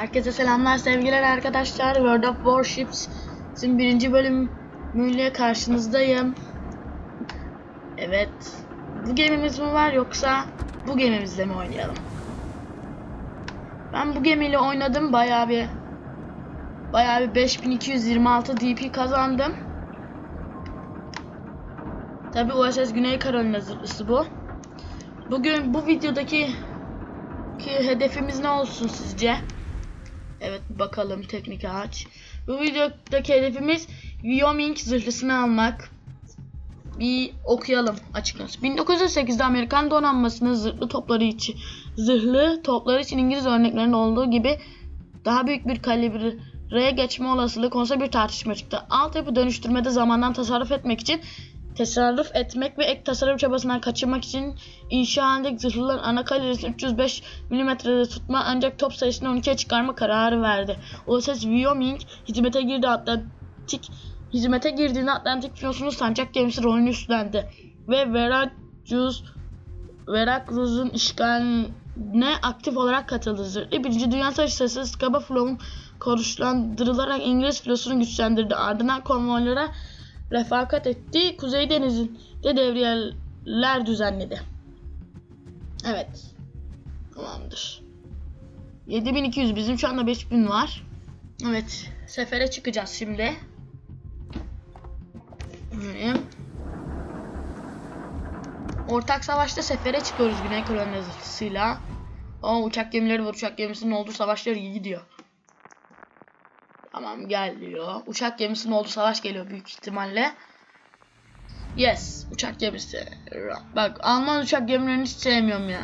Herkese selamlar sevgiler arkadaşlar. World of Warships'in birinci bölümüyle karşınızdayım. Evet. Bu gemimiz mi var yoksa bu gemimizle mi oynayalım? Ben bu gemiyle oynadım. Bayağı bir bayağı bir 5226 DP kazandım. Tabi USS Güney Carolina zırhlısı bu. Bugün bu videodaki ki hedefimiz ne olsun sizce? Evet bakalım teknik ağaç. Bu videodaki hedefimiz Wyoming zırhlısını almak. Bir okuyalım açıkçası. 1908'de Amerikan donanmasının zırhlı topları için zırhlı topları için İngiliz örneklerinde olduğu gibi daha büyük bir kalibreye geçme olasılığı konusunda bir tartışma çıktı. Altyapı dönüştürmede zamandan tasarruf etmek için tasarruf etmek ve ek tasarruf çabasından kaçınmak için inşa halindeki zırhlıların ana kalibresi 305 mm'de tutma ancak top sayısını 12'ye çıkarma kararı verdi. USS Wyoming hizmete girdi Atlantik hizmete girdiğinde Atlantik filosunun sancak gemisi rolünü üstlendi ve Veracruz Veracruz'un işgaline aktif olarak katıldı. Zırhlı Birinci Dünya Savaşı sırasında Scapa Flow'un konuşlandırılarak İngiliz filosunu güçlendirdi. Ardından konvoylara refakat etti. Kuzey Denizi'nde devriyeler düzenledi. Evet. Tamamdır. 7200 bizim şu anda 5000 var. Evet. Sefere çıkacağız şimdi. Ortak savaşta sefere çıkıyoruz Güney Kolonyası'yla. O uçak gemileri var. Uçak gemisinin olduğu savaşlar iyi gidiyor. Tamam gel diyor. Uçak gemisinin olduğu savaş geliyor büyük ihtimalle. Yes. Uçak gemisi. Bak Alman uçak gemilerini hiç sevmiyorum ya.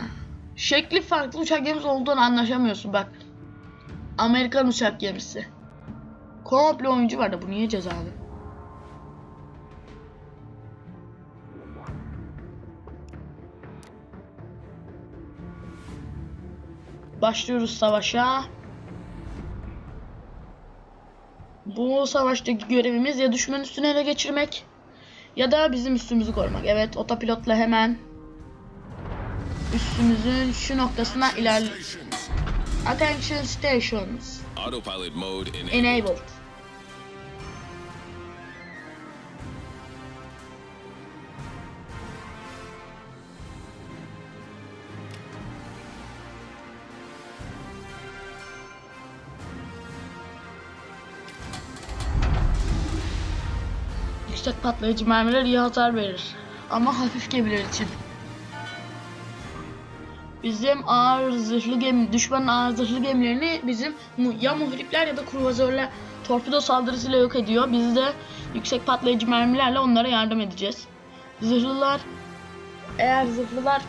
Şekli farklı uçak gemisi olduğunu anlaşamıyorsun bak. Amerikan uçak gemisi. Komple oyuncu var da bu niye cezalı? Başlıyoruz savaşa. Bu savaştaki görevimiz ya düşman üstüne ele geçirmek ya da bizim üstümüzü korumak. Evet otopilotla hemen üstümüzün şu noktasına ilerle. Attention stations Autopilot mode enabled. enabled. Yüksek patlayıcı mermiler iyi hasar verir. Ama hafif gemiler için. Bizim ağır zırhlı gemi, düşmanın ağır zırhlı gemilerini bizim ya muhripler ya da kruvazörler torpido saldırısıyla yok ediyor. Biz de yüksek patlayıcı mermilerle onlara yardım edeceğiz. Zırhlılar eğer zırhlılar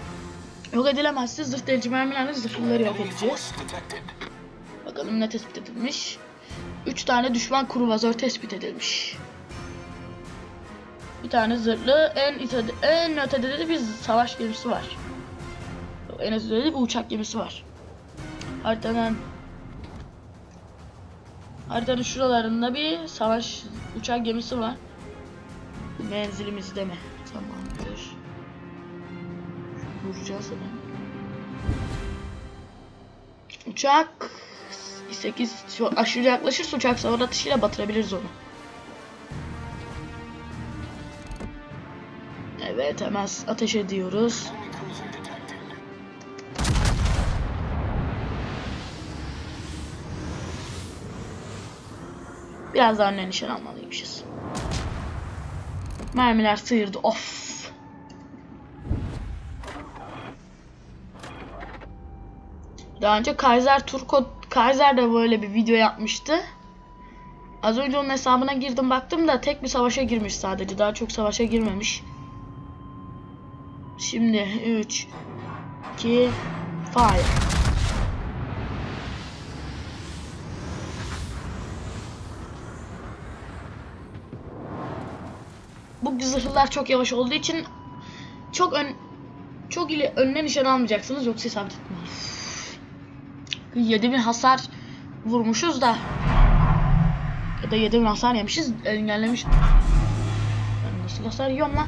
yok edilemezse zırh mermilerle zırhlıları yok edeceğiz. Bakalım ne tespit edilmiş. 3 tane düşman kruvazör tespit edilmiş. Bir tane zırhlı en ötede, en ötede de bir savaş gemisi var. En ötede de bir uçak gemisi var. Haritanın haritanın şuralarında bir savaş uçak gemisi var. Menzilimizde mi? Tamamdır. Vuracağız hemen. Uçak 8 çok aşırı yaklaşırsa uçak savar atışıyla batırabiliriz onu. Evet hemen ateş ediyoruz. Biraz daha önüne nişan almalıymışız. Mermiler sıyırdı. Of. Daha önce Kaiser Turko Kaiser de böyle bir video yapmıştı. Az önce onun hesabına girdim baktım da tek bir savaşa girmiş sadece. Daha çok savaşa girmemiş. Şimdi 3 2 fire. Bu zırhlılar çok yavaş olduğu için çok ön çok ile önüne nişan almayacaksınız yoksa isabet etmez. 7000 hasar vurmuşuz da ya da 7000 hasar yemişiz engellemiş. Ben nasıl hasar yiyorum lan?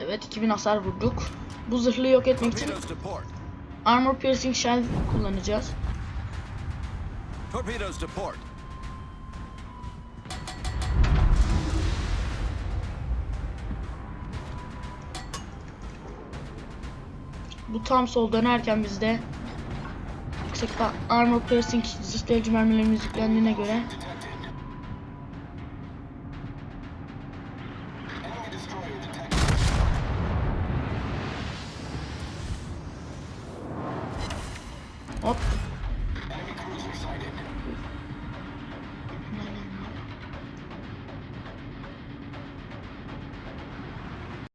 Evet 2000 hasar vurduk. Bu zırhlı yok etmek için. Armor Piercing Shell kullanacağız. Torpedoes to port. Bu tam sol dönerken bizde yüksekte Armor Piercing zırhlayıcı mermilerimiz yüklendiğine göre Hop